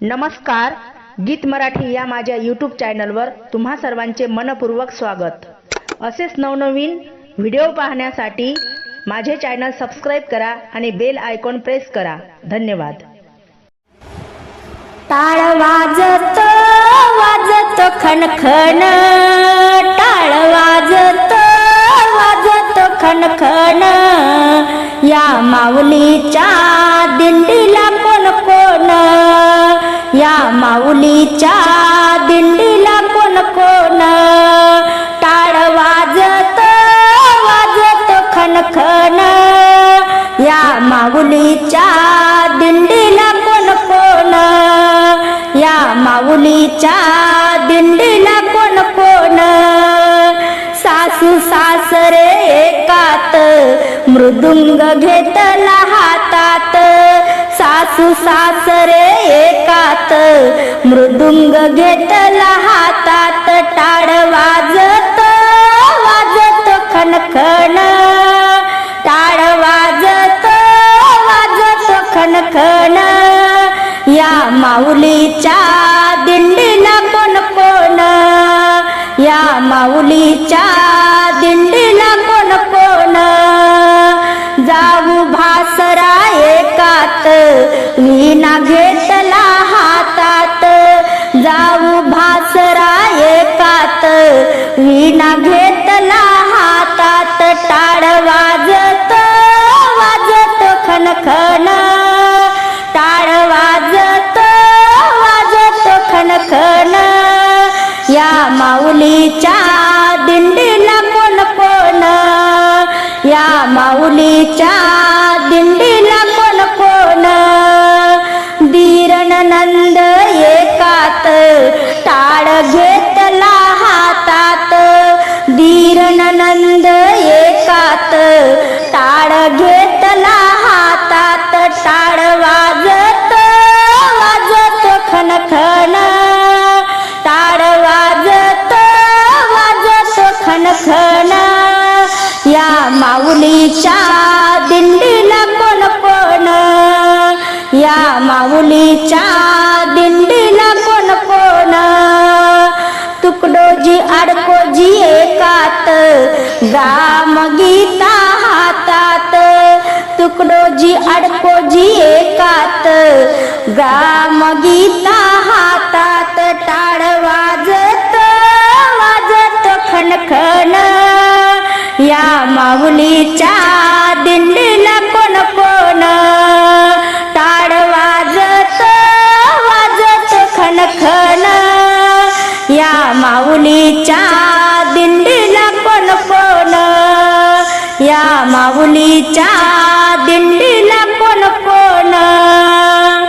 नमस्कार गीत मराठी या माझ्या यूट्यूब चॅनलवर तुम्हा सर्वांचे मनपूर्वक स्वागत. असेच नवनवीन व्हिडिओ पाहण्यासाठी माझे चॅनल सबस्क्राईब करा आणि बेल आयकॉन प्रेस करा. धन्यवाद. टाळ वाजत वाजत खणखण. टाळ वाजत वाजत खणखण. या माऊलीच्या दिंडीला माऊलीच्या दिंडीला कोण कोण? टाळ वाजत वाजत खनखन या माऊलीच्या दिंडीला कोण कोण? या माऊलीच्या दिंडीला कोण कोण? सासू सासरे एकात मृदुंग घेतला हातात. सासू सासरे एकात मृदुंग घेतला हातात टाळ वाजत वाजत खणखण. टाळ वाजत वाजत खणखण. या माऊलीच्या दिंडीला कोण कोण? या माऊलीच्या दिंडीला कोण कोण? जाऊ भासरा एकात विन वीणा घेतला हातात टाळ वाजत वाजत खणखण टाळ वाजत वाजत खन या माऊलीच्या दिंडीला कोण कोण? या माऊलीच्या माऊलीच्या दिंडीला कोण कोण या माऊलीच्या दिंडीला कोण कोण तुकडोजी अडकोजी एकात गाम गीता हातात. तुकडोजी अडकोजी एकात गाम गीता हातात. टाळ वाजत वाजत खणखण. या माऊलीच्या या माऊलीच्या दिंडीला कोण कोण? या माऊलीच्या दिंडीला